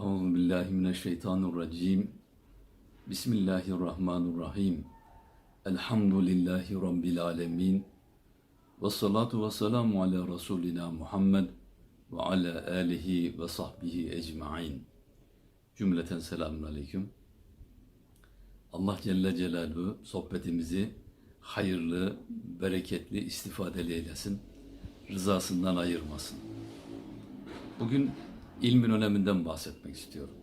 Euzu billahi mineşşeytanirracim. Bismillahirrahmanirrahim. Elhamdülillahi rabbil alamin. Ve salatu ve selamu ala Resulina Muhammed ve ala alihi ve sahbihi ecmain. Cümleten selamun aleyküm. Allah Celle Celaluhu sohbetimizi hayırlı, bereketli, istifadeli eylesin. Rızasından ayırmasın. Bugün ilmin öneminden bahsetmek istiyorum.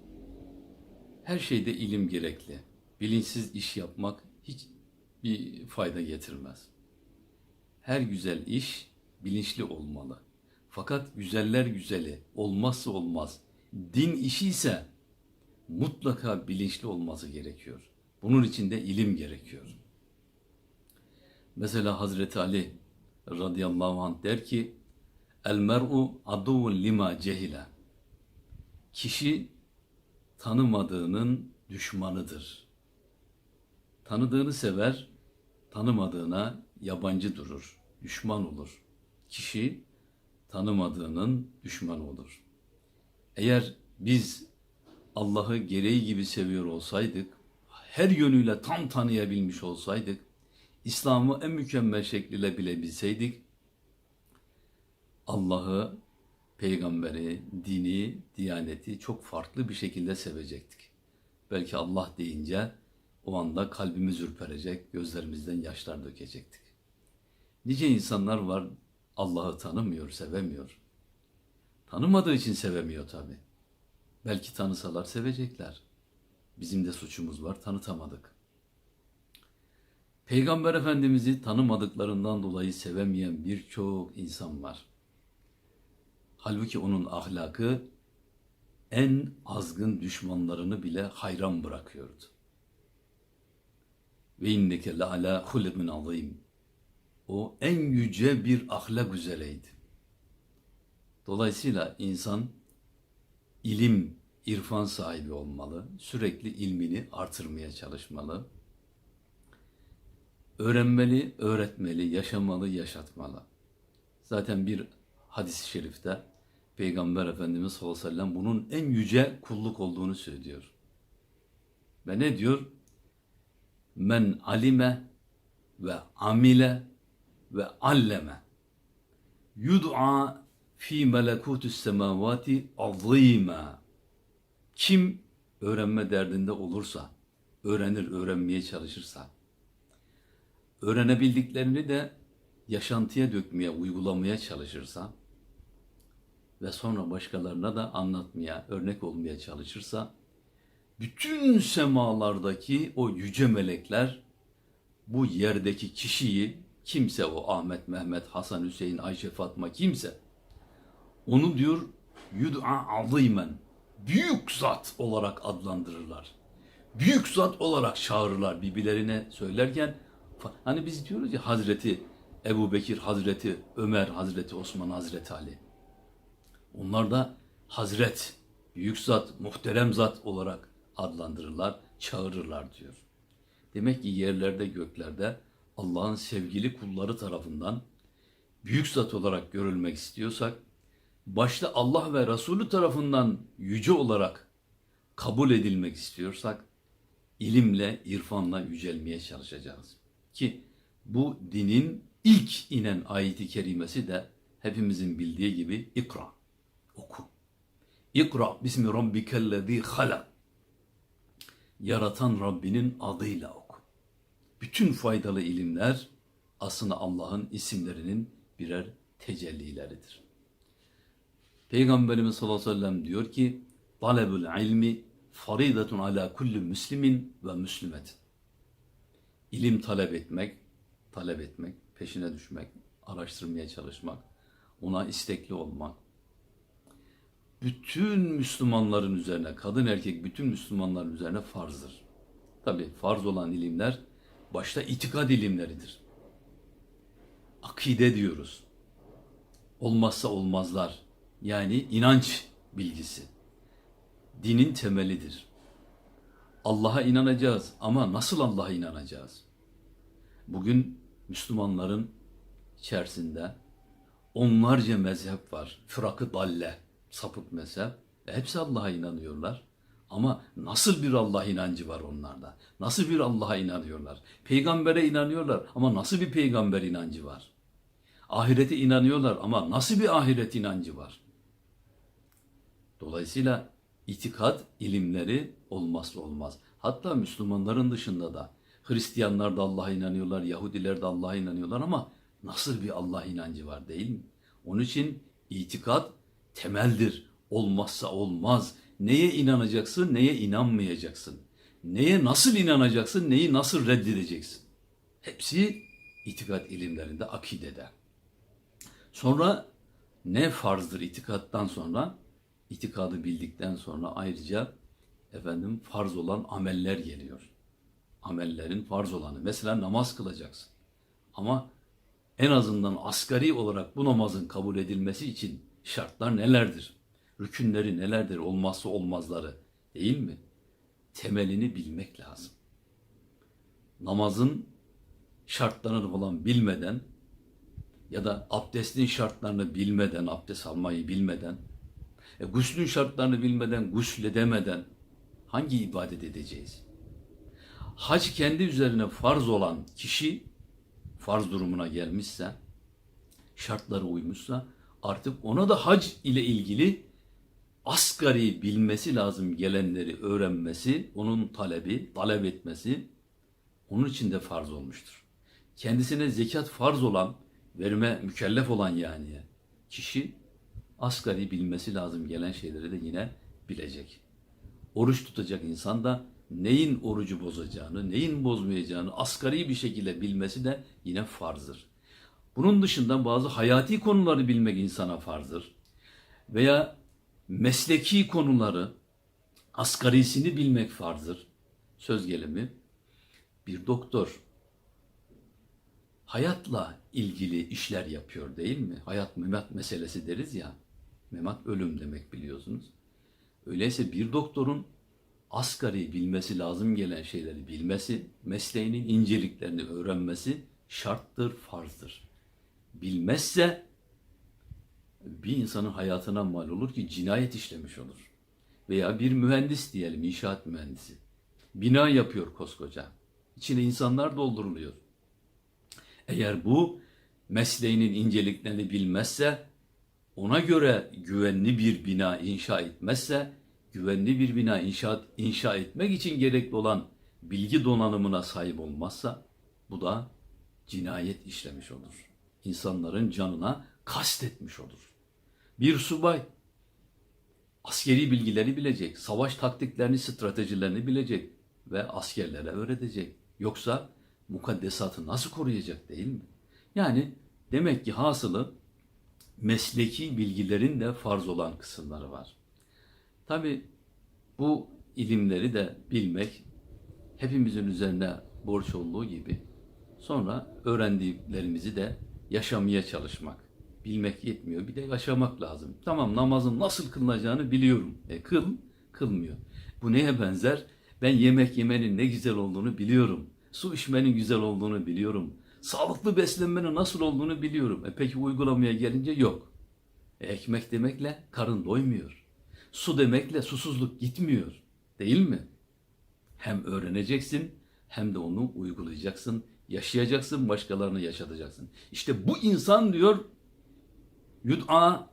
Her şeyde ilim gerekli. Bilinçsiz iş yapmak hiç bir fayda getirmez. Her güzel iş bilinçli olmalı. Fakat güzeller güzeli olmazsa olmaz. Din işi ise mutlaka bilinçli olması gerekiyor. Bunun için de ilim gerekiyor. Mesela Hazreti Ali radıyallahu anh der ki El mer'u aduvun lima cehile. Kişi tanımadığının düşmanıdır. Tanıdığını sever, tanımadığına yabancı durur, düşman olur. Kişi tanımadığının düşmanı olur. Eğer biz Allah'ı gereği gibi seviyor olsaydık, her yönüyle tam tanıyabilmiş olsaydık, İslam'ı en mükemmel şekliyle bilebilseydik, Allah'ı, peygamberi, dini, diyaneti çok farklı bir şekilde sevecektik. Belki Allah deyince o anda kalbimiz ürperecek, gözlerimizden yaşlar dökecektik. Nice insanlar var Allah'ı tanımıyor, sevemiyor. Tanımadığı için sevemiyor tabi. Belki tanısalar sevecekler. Bizim de suçumuz var, tanıtamadık. Peygamber Efendimiz'i tanımadıklarından dolayı sevemeyen birçok insan var. Halbuki onun ahlakı en azgın düşmanlarını bile hayran bırakıyordu. Ve inneke le ala hulukun azim. O en yüce bir ahlak üzereydi. Dolayısıyla insan ilim, irfan sahibi olmalı. Sürekli ilmini artırmaya çalışmalı. Öğrenmeli, öğretmeli, yaşamalı, yaşatmalı. Zaten bir hadis-i şerifte Peygamber Efendimiz sallallahu aleyhi ve sellem bunun en yüce kulluk olduğunu söylüyor. Ve ne diyor? Men alime ve amile ve alleme yud'a fi melekutus semavati azîmâ. Kim öğrenme derdinde olursa, öğrenir, öğrenmeye çalışırsa, öğrenebildiklerini de yaşantıya dökmeye, uygulamaya çalışırsa ve sonra başkalarına da anlatmaya, örnek olmaya çalışırsa, bütün semalardaki o yüce melekler bu yerdeki kişiyi, kimse o Ahmet, Mehmet, Hasan, Hüseyin, Ayşe, Fatma kimse, onu diyor yud'a azimen, büyük zat olarak adlandırırlar. Büyük zat olarak çağırırlar birbirlerine söylerken, hani biz diyoruz ya Hazreti Ebu Bekir, Hazreti Ömer, Hazreti Osman, Hazreti Ali. Onlar da Hazret, büyük zat, muhterem zat olarak adlandırırlar, çağırırlar diyor. Demek ki yerlerde göklerde Allah'ın sevgili kulları tarafından büyük zat olarak görülmek istiyorsak, başta Allah ve Resulü tarafından yüce olarak kabul edilmek istiyorsak, ilimle, irfanla yücelmeye çalışacağız. Ki bu dinin ilk inen ayeti kerimesi de hepimizin bildiği gibi ikra, oku. İkra bismi rabbikellezî halak. Yaratan Rabbinin adıyla oku. Bütün faydalı ilimler aslında Allah'ın isimlerinin birer tecellileridir. Peygamberimiz sallallahu aleyhi ve sellem diyor ki talebul ilmi faridatun ala kulli müslimin ve müslimetin. İlim talep etmek, talep etmek, peşine düşmek, araştırmaya çalışmak, ona istekli olmak. Bütün Müslümanların üzerine, kadın erkek bütün Müslümanların üzerine farzdır. Tabi farz olan ilimler başta itikad ilimleridir. Akide diyoruz. Olmazsa olmazlar. Yani inanç bilgisi. Dinin temelidir. Allah'a inanacağız ama nasıl Allah'a inanacağız? Bugün Müslümanların içerisinde onlarca mezhep var. Fırakı dalle, sapık mezhep Hepsi Allah'a inanıyorlar. Ama nasıl bir Allah inancı var onlarda? Nasıl bir Allah'a inanıyorlar? Peygambere inanıyorlar ama nasıl bir peygamber inancı var? Ahirete inanıyorlar ama nasıl bir ahiret inancı var? Dolayısıyla itikat ilimleri olmazsa olmaz. Hatta Müslümanların dışında da Hristiyanlar da Allah'a inanıyorlar, Yahudiler de Allah'a inanıyorlar ama nasıl bir Allah inancı var değil mi? Onun için itikat temeldir. Olmazsa olmaz. Neye inanacaksın, neye inanmayacaksın? Neye nasıl inanacaksın, neyi nasıl reddedeceksin? Hepsi itikat ilimlerinde, akidede. Sonra ne farzdır itikattan sonra? İtikadı bildikten sonra ayrıca efendim farz olan ameller geliyor. Amellerin farz olanı. Mesela namaz kılacaksın. Ama en azından asgari olarak bu namazın kabul edilmesi için şartlar nelerdir? Rükünleri nelerdir? Olmazsa olmazları değil mi? Temelini bilmek lazım. Namazın şartlarını falan bilmeden ya da abdestin şartlarını bilmeden, abdest almayı bilmeden, e, guslün şartlarını bilmeden, gusledemeden hangi ibadet edeceğiz? Hac kendi üzerine farz olan kişi farz durumuna gelmişse, şartları uymuşsa artık ona da hac ile ilgili asgari bilmesi lazım gelenleri öğrenmesi, onun talebi, talep etmesi onun için de farz olmuştur. Kendisine zekat farz olan, verme mükellef olan yani kişi asgari bilmesi lazım gelen şeyleri de yine bilecek. Oruç tutacak insan da neyin orucu bozacağını, neyin bozmayacağını asgari bir şekilde bilmesi de yine farzdır. Bunun dışında bazı hayati konuları bilmek insana farzdır. Veya mesleki konuları, asgarisini bilmek farzdır. Söz gelimi bir doktor hayatla ilgili işler yapıyor değil mi? Hayat memat meselesi deriz ya. Memat ölüm demek biliyorsunuz. Öyleyse bir doktorun asgari bilmesi lazım gelen şeyleri bilmesi, mesleğinin inceliklerini öğrenmesi şarttır, farzdır. Bilmezse bir insanın hayatına mal olur ki cinayet işlemiş olur. Veya bir mühendis diyelim, inşaat mühendisi. Bina yapıyor koskoca. İçine insanlar dolduruluyor. Eğer bu mesleğinin inceliklerini bilmezse, ona göre güvenli bir bina inşa etmezse, güvenli bir bina inşa, inşa etmek için gerekli olan bilgi donanımına sahip olmazsa, bu da cinayet işlemiş olur. İnsanların canına kastetmiş olur. Bir subay askeri bilgileri bilecek, savaş taktiklerini, stratejilerini bilecek ve askerlere öğretecek. Yoksa mukaddesatı nasıl koruyacak değil mi? Yani demek ki hasılı mesleki bilgilerin de farz olan kısımları var. Tabi bu ilimleri de bilmek hepimizin üzerine borç olduğu gibi sonra öğrendiklerimizi de yaşamaya çalışmak. Bilmek yetmiyor bir de yaşamak lazım. Tamam namazın nasıl kılınacağını biliyorum. E kıl, kılmıyor. Bu neye benzer? Ben yemek yemenin ne güzel olduğunu biliyorum. Su içmenin güzel olduğunu biliyorum. Sağlıklı beslenmenin nasıl olduğunu biliyorum. E peki uygulamaya gelince yok. E ekmek demekle karın doymuyor. Su demekle susuzluk gitmiyor. Değil mi? Hem öğreneceksin hem de onu uygulayacaksın, yaşayacaksın, başkalarını yaşatacaksın. İşte bu insan diyor yud'a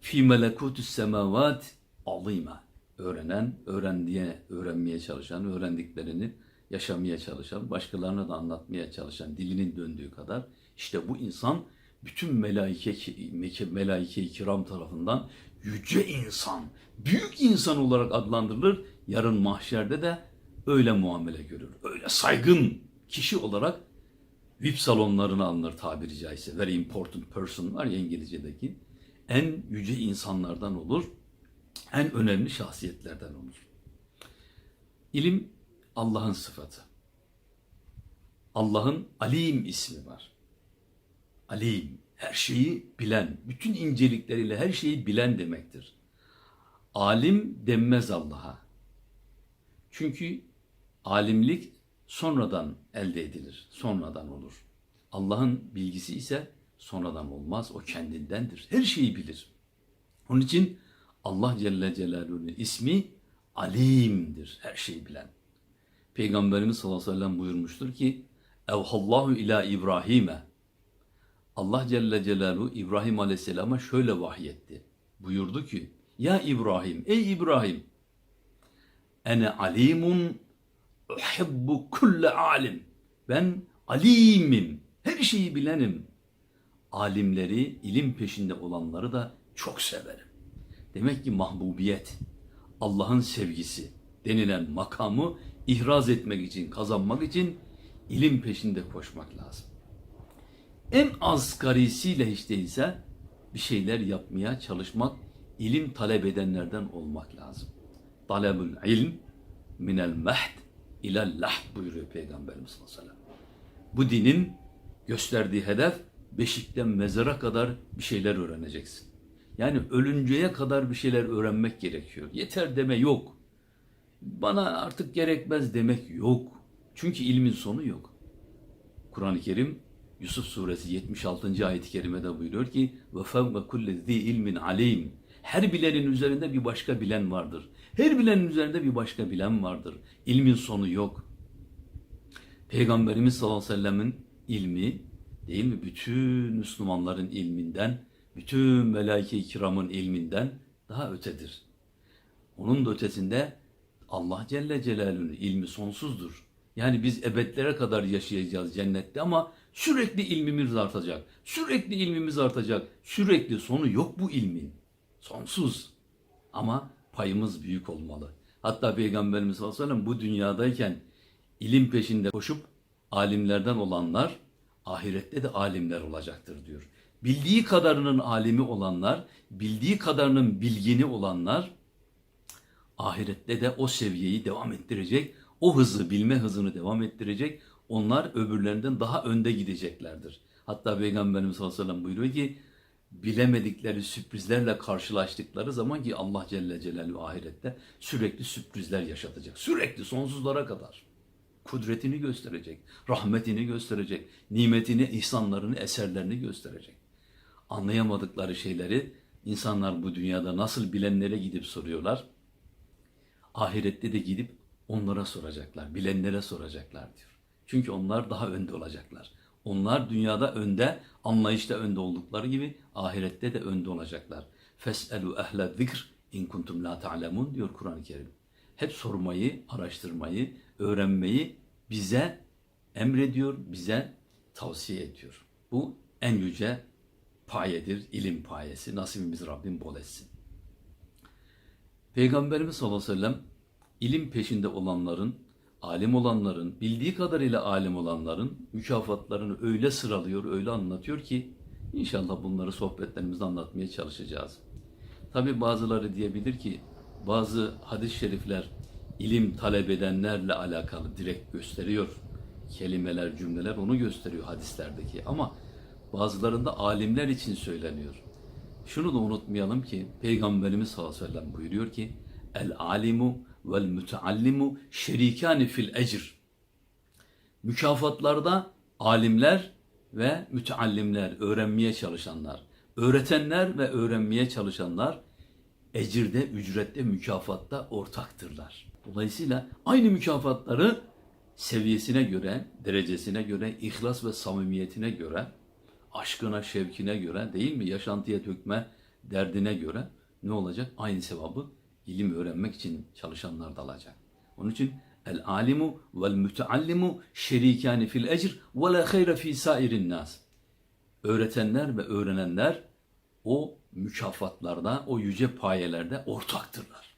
fi melekutus semavat azima. Öğrenen, öğrendiye, öğrenmeye çalışan, öğrendiklerini yaşamaya çalışan, başkalarına da anlatmaya çalışan, dilinin döndüğü kadar işte bu insan bütün melaike, melaike-i kiram tarafından yüce insan, büyük insan olarak adlandırılır. Yarın mahşerde de öyle muamele görür. Öyle saygın kişi olarak VIP salonlarına alınır tabiri caizse. Very important person var ya İngilizce'deki. En yüce insanlardan olur. En önemli şahsiyetlerden olur. İlim Allah'ın sıfatı. Allah'ın Alim ismi var. Alim, her şeyi bilen, bütün incelikleriyle her şeyi bilen demektir. Alim denmez Allah'a. Çünkü alimlik sonradan elde edilir, sonradan olur. Allah'ın bilgisi ise sonradan olmaz, o kendindendir. Her şeyi bilir. Onun için Allah Celle Celaluhu'nun ismi Alim'dir. Her şeyi bilen. Peygamberimiz sallallahu aleyhi ve sellem buyurmuştur ki Evhallahu ila İbrahim'e Allah Celle Celaluhu İbrahim Aleyhisselam'a şöyle vahyetti. Buyurdu ki Ya İbrahim, ey İbrahim Ene alimun uhibbu kulle alim. Ben alimim. Her şeyi bilenim. Alimleri, ilim peşinde olanları da çok severim. Demek ki mahbubiyet, Allah'ın sevgisi denilen makamı ihraz etmek için, kazanmak için ilim peşinde koşmak lazım. En asgarisiyle hiç değilse bir şeyler yapmaya çalışmak, ilim talep edenlerden olmak lazım. Talebül ilm minel mehd ilel lahd buyuruyor Peygamberimiz sallallahu aleyhi ve sellem. Bu dinin gösterdiği hedef beşikten mezara kadar bir şeyler öğreneceksin. Yani ölünceye kadar bir şeyler öğrenmek gerekiyor. Yeter deme yok. Bana artık gerekmez demek yok. Çünkü ilmin sonu yok. Kur'an-ı Kerim Yusuf suresi 76. ayet-i kerimede buyuruyor ki ve fevve kulli ilmin alim. Her bilenin üzerinde bir başka bilen vardır. Her bilenin üzerinde bir başka bilen vardır. İlmin sonu yok. Peygamberimiz sallallahu aleyhi ve sellemin ilmi değil mi? Bütün Müslümanların ilminden, bütün melaike-i kiramın ilminden daha ötedir. Onun da ötesinde Allah Celle Celaluhu'nun ilmi sonsuzdur. Yani biz ebedlere kadar yaşayacağız cennette ama sürekli ilmimiz artacak. Sürekli ilmimiz artacak. Sürekli sonu yok bu ilmin. Sonsuz. Ama payımız büyük olmalı. Hatta Peygamberimiz sallallahu bu dünyadayken ilim peşinde koşup alimlerden olanlar ahirette de alimler olacaktır diyor. Bildiği kadarının alimi olanlar, bildiği kadarının bilgini olanlar ahirette de o seviyeyi devam ettirecek, o hızı, bilme hızını devam ettirecek. Onlar öbürlerinden daha önde gideceklerdir. Hatta Peygamberimiz sallallahu buyuruyor ki bilemedikleri sürprizlerle karşılaştıkları zaman ki Allah Celle Celaluhu ahirette sürekli sürprizler yaşatacak. Sürekli sonsuzlara kadar. Kudretini gösterecek, rahmetini gösterecek, nimetini, ihsanlarını, eserlerini gösterecek. Anlayamadıkları şeyleri insanlar bu dünyada nasıl bilenlere gidip soruyorlar. Ahirette de gidip onlara soracaklar, bilenlere soracaklar diyor. Çünkü onlar daha önde olacaklar. Onlar dünyada önde, anlayışta önde oldukları gibi ahirette de önde olacaklar. Feselu ehle zikr in kuntum la ta'lemun diyor Kur'an-ı Kerim. Hep sormayı, araştırmayı, öğrenmeyi bize emrediyor, bize tavsiye ediyor. Bu en yüce payedir, ilim payesi. Nasibimiz Rabbim bol etsin. Peygamberimiz sallallahu aleyhi ve sellem ilim peşinde olanların, alim olanların, bildiği kadarıyla alim olanların mükafatlarını öyle sıralıyor, öyle anlatıyor ki inşallah bunları sohbetlerimizde anlatmaya çalışacağız. Tabi bazıları diyebilir ki bazı hadis-i şerifler ilim talep edenlerle alakalı direkt gösteriyor. Kelimeler, cümleler onu gösteriyor hadislerdeki ama bazılarında alimler için söyleniyor. Şunu da unutmayalım ki Peygamberimiz sallallahu aleyhi ve sellem buyuruyor ki El alimu vel müteallimu şerikani fil ecr. Mükafatlarda alimler ve müteallimler, öğrenmeye çalışanlar, öğretenler ve öğrenmeye çalışanlar ecirde, ücrette, mükafatta ortaktırlar. Dolayısıyla aynı mükafatları seviyesine göre, derecesine göre, ihlas ve samimiyetine göre, aşkına, şevkine göre değil mi? Yaşantıya dökme derdine göre ne olacak? Aynı sevabı ilim öğrenmek için çalışanlar da alacak. Onun için el alimu vel müteallimu şerikani fil ecr ve la hayra fi sairin nas. Öğretenler ve öğrenenler o mükafatlarda, o yüce payelerde ortaktırlar.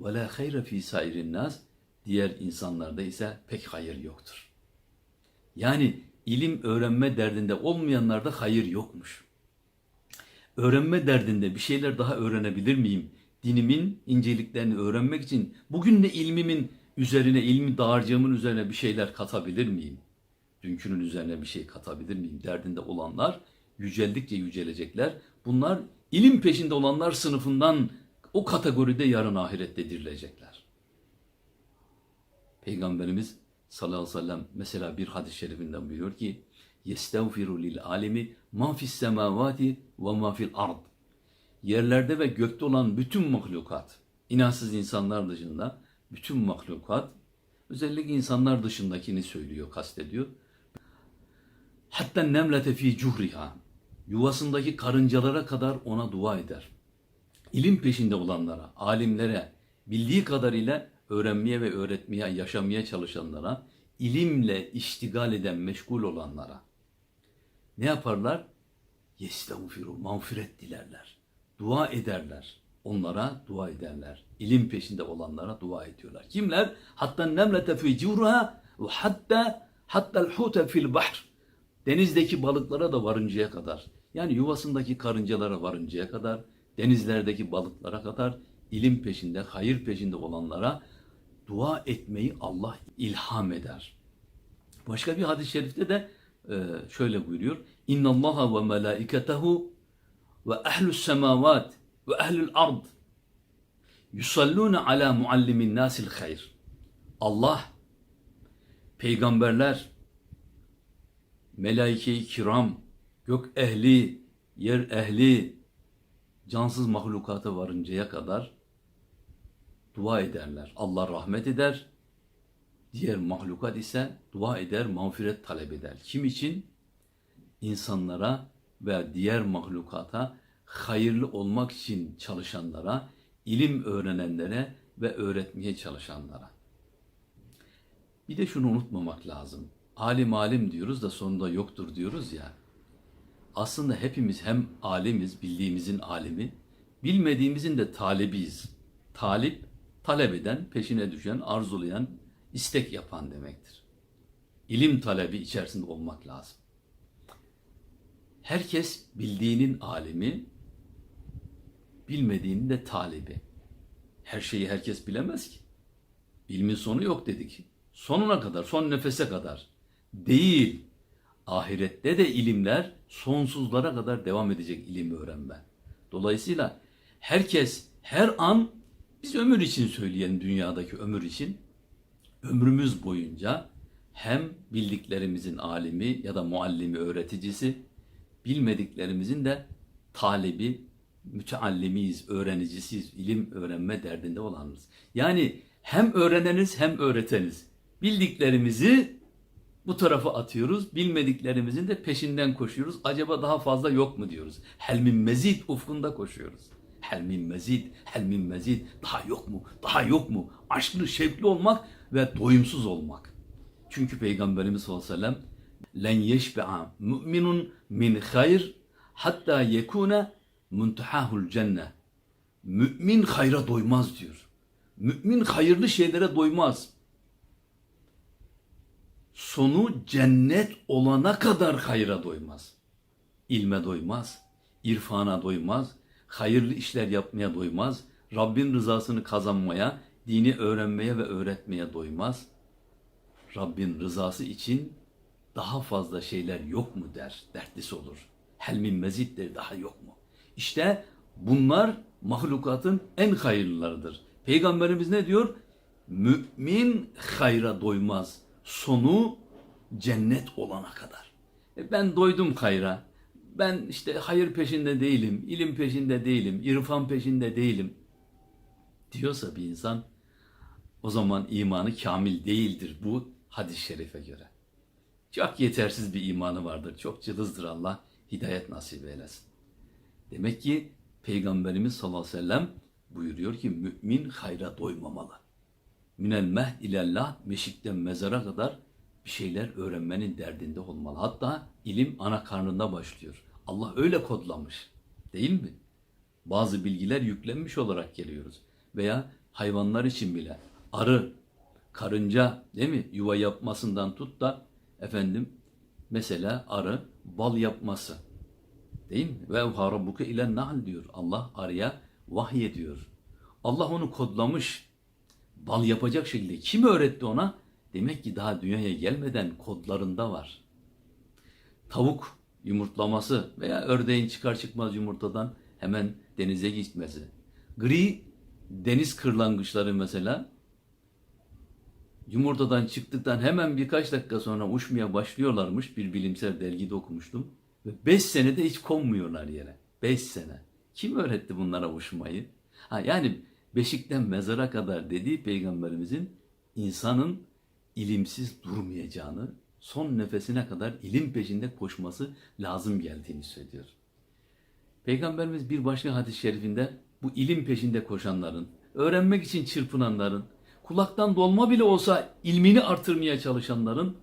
Ve la hayra fi sairin nas. Diğer insanlarda ise pek hayır yoktur. Yani ilim öğrenme derdinde olmayanlarda hayır yokmuş. Öğrenme derdinde bir şeyler daha öğrenebilir miyim? Dinimin inceliklerini öğrenmek için bugün de ilmimin üzerine, ilmi dağarcığımın üzerine bir şeyler katabilir miyim? Dünkünün üzerine bir şey katabilir miyim? Derdinde olanlar yüceldikçe yücelecekler. Bunlar ilim peşinde olanlar sınıfından o kategoride yarın ahirette dirilecekler. Peygamberimiz sallallahu aleyhi ve sellem mesela bir hadis-i şerifinden buyuruyor ki يَسْتَغْفِرُ لِلْعَالِمِ مَا فِي السَّمَاوَاتِ وَمَا فِي الْأَرْضِ yerlerde ve gökte olan bütün mahlukat, inançsız insanlar dışında bütün mahlukat, özellikle insanlar dışındakini söylüyor, kastediyor. Hatta nemlete fi cuhriha, yuvasındaki karıncalara kadar ona dua eder. İlim peşinde olanlara, alimlere, bildiği kadarıyla öğrenmeye ve öğretmeye, yaşamaya çalışanlara, ilimle iştigal eden, meşgul olanlara ne yaparlar? Yestağfiru, mağfiret dilerler. Dua ederler. Onlara dua ederler. İlim peşinde olanlara dua ediyorlar. Kimler? Hatta nemlete fi civruha ve hatta hatta hute fil bahr. Denizdeki balıklara da varıncaya kadar. Yani yuvasındaki karıncalara varıncaya kadar, denizlerdeki balıklara kadar ilim peşinde, hayır peşinde olanlara dua etmeyi Allah ilham eder. Başka bir hadis-i şerifte de e, şöyle buyuruyor. İnna Allaha ve melaiketehu ve ehlus semavat ve ehlul ard yusalluna ala muallimin nasil hayr. Allah peygamberler melaike-i kiram, gök ehli, yer ehli, cansız mahlukata varıncaya kadar dua ederler. Allah rahmet eder. Diğer mahlukat ise dua eder, mağfiret talep eder. Kim için? İnsanlara ve diğer mahlukata hayırlı olmak için çalışanlara, ilim öğrenenlere ve öğretmeye çalışanlara. Bir de şunu unutmamak lazım. Alim alim diyoruz da sonunda yoktur diyoruz ya. Aslında hepimiz hem alimiz, bildiğimizin alimi, bilmediğimizin de talibiyiz. Talip, talep eden, peşine düşen, arzulayan, istek yapan demektir. İlim talebi içerisinde olmak lazım. Herkes bildiğinin alimi, bilmediğinin de talibi. Her şeyi herkes bilemez ki. İlmin sonu yok dedik. Sonuna kadar, son nefese kadar. Değil. Ahirette de ilimler sonsuzlara kadar devam edecek ilim öğrenme. Dolayısıyla herkes her an biz ömür için söyleyelim dünyadaki ömür için ömrümüz boyunca hem bildiklerimizin alimi ya da muallimi öğreticisi bilmediklerimizin de talibi müteallimiyiz, öğrenicisiyiz, ilim öğrenme derdinde olanız. Yani hem öğreneniz hem öğreteniz. Bildiklerimizi bu tarafa atıyoruz, bilmediklerimizin de peşinden koşuyoruz. Acaba daha fazla yok mu diyoruz. Helmin mezid ufkunda koşuyoruz. Helmin mezid, helmin mezid. Daha yok mu? Daha yok mu? Aşklı, şevkli olmak ve doyumsuz olmak. Çünkü Peygamberimiz sallallahu aleyhi ve sellem len yeşbe'a mu'minun min hayr hatta yekune muntahahul cenne. Mümin hayra doymaz diyor. Mümin hayırlı şeylere doymaz. Sonu cennet olana kadar hayra doymaz. İlme doymaz, irfana doymaz, hayırlı işler yapmaya doymaz, Rabbin rızasını kazanmaya, dini öğrenmeye ve öğretmeye doymaz. Rabbin rızası için daha fazla şeyler yok mu der, dertlisi olur. Helmin mezitleri daha yok mu? İşte bunlar mahlukatın en hayırlılarıdır. Peygamberimiz ne diyor? Mümin hayra doymaz. Sonu cennet olana kadar. E ben doydum hayra. Ben işte hayır peşinde değilim, ilim peşinde değilim, irfan peşinde değilim diyorsa bir insan o zaman imanı kamil değildir bu hadis-i şerife göre. Çok yetersiz bir imanı vardır. Çok cılızdır Allah. Hidayet nasip eylesin. Demek ki Peygamberimiz sallallahu aleyhi ve sellem buyuruyor ki mümin hayra doymamalı. Minel mehd ilallah meşikten mezara kadar bir şeyler öğrenmenin derdinde olmalı. Hatta ilim ana karnında başlıyor. Allah öyle kodlamış. Değil mi? Bazı bilgiler yüklenmiş olarak geliyoruz. Veya hayvanlar için bile arı, karınca değil mi? Yuva yapmasından tut da efendim mesela arı bal yapması. Değil mi? Ve harabuke ile nahl diyor. Allah arıya vahiy ediyor. Allah onu kodlamış. Bal yapacak şekilde. Kim öğretti ona? Demek ki daha dünyaya gelmeden kodlarında var. Tavuk yumurtlaması veya ördeğin çıkar çıkmaz yumurtadan hemen denize gitmesi. Gri deniz kırlangıçları mesela yumurtadan çıktıktan hemen birkaç dakika sonra uçmaya başlıyorlarmış. Bir bilimsel dergide okumuştum. Ve 5 senede hiç konmuyorlar yere. 5 sene. Kim öğretti bunlara uçmayı? Ha, yani beşikten mezara kadar dediği peygamberimizin insanın ilimsiz durmayacağını, son nefesine kadar ilim peşinde koşması lazım geldiğini söylüyor. Peygamberimiz bir başka hadis-i şerifinde bu ilim peşinde koşanların, öğrenmek için çırpınanların, kulaktan dolma bile olsa ilmini artırmaya çalışanların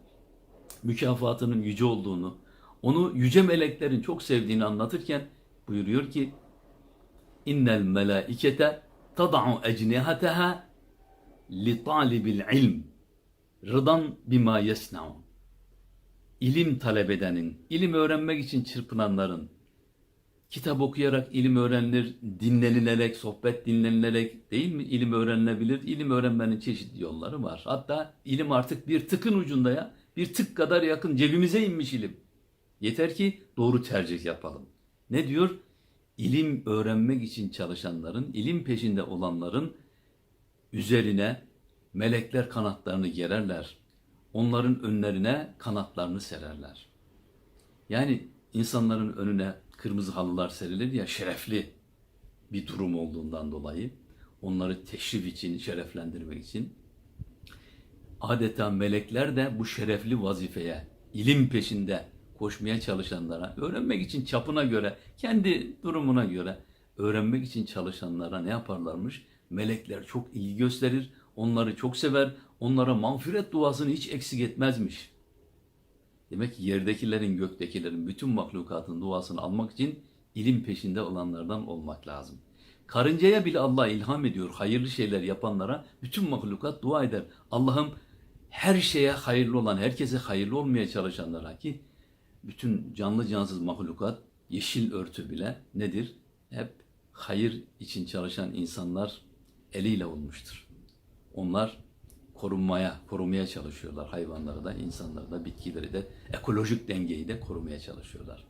mükafatının yüce olduğunu, onu yüce meleklerin çok sevdiğini anlatırken buyuruyor ki innel melaikete tad'u ecnihateha li talibil ilm. Rıdan bima yesna'u. İlim talep edenin, ilim öğrenmek için çırpınanların, kitap okuyarak ilim öğrenilir, dinlenilerek, sohbet dinlenilerek değil mi ilim öğrenilebilir? İlim öğrenmenin çeşitli yolları var. Hatta ilim artık bir tıkın ucunda ya, bir tık kadar yakın cebimize inmiş ilim. Yeter ki doğru tercih yapalım. Ne diyor? İlim öğrenmek için çalışanların, ilim peşinde olanların üzerine melekler kanatlarını gererler. Onların önlerine kanatlarını sererler. Yani insanların önüne kırmızı halılar serilir ya şerefli bir durum olduğundan dolayı onları teşrif için, şereflendirmek için adeta melekler de bu şerefli vazifeye, ilim peşinde koşmaya çalışanlara, öğrenmek için çapına göre, kendi durumuna göre öğrenmek için çalışanlara ne yaparlarmış? Melekler çok ilgi gösterir, onları çok sever, onlara mağfiret duasını hiç eksik etmezmiş. Demek ki yerdekilerin, göktekilerin, bütün mahlukatın duasını almak için ilim peşinde olanlardan olmak lazım. Karıncaya bile Allah ilham ediyor. Hayırlı şeyler yapanlara bütün mahlukat dua eder. Allah'ım her şeye hayırlı olan, herkese hayırlı olmaya çalışanlara ki bütün canlı cansız mahlukat, yeşil örtü bile nedir? Hep hayır için çalışan insanlar eliyle olmuştur. Onlar korunmaya, korumaya çalışıyorlar hayvanları da, insanları da, bitkileri de, ekolojik dengeyi de korumaya çalışıyorlar.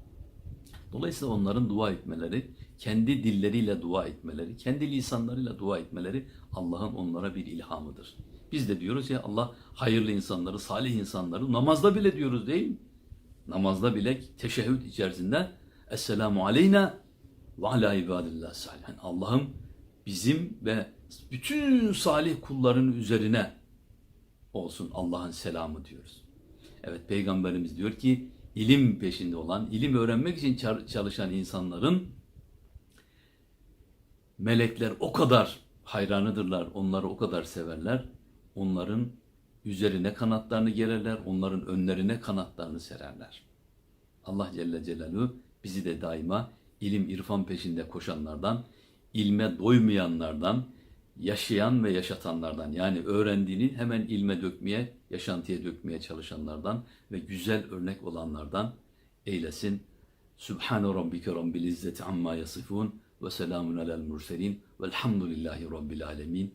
Dolayısıyla onların dua etmeleri, kendi dilleriyle dua etmeleri, kendi lisanlarıyla dua etmeleri Allah'ın onlara bir ilhamıdır. Biz de diyoruz ya Allah hayırlı insanları, salih insanları namazda bile diyoruz değil mi? Namazda bile teşehhüd içerisinde Esselamu aleyna ve ala ibadillah salihin. Allah'ım bizim ve bütün salih kulların üzerine olsun Allah'ın selamı diyoruz. Evet peygamberimiz diyor ki ilim peşinde olan, ilim öğrenmek için çalışan insanların melekler o kadar hayranıdırlar, onları o kadar severler. Onların üzerine kanatlarını gererler, onların önlerine kanatlarını sererler. Allah Celle Celaluhu bizi de daima ilim irfan peşinde koşanlardan, ilme doymayanlardan, yaşayan ve yaşatanlardan yani öğrendiğini hemen ilme dökmeye, yaşantıya dökmeye çalışanlardan ve güzel örnek olanlardan eylesin. Sübhane rabbike rabbil izzeti amma yasifun ve selamun alel murselin velhamdülillahi rabbil alemin.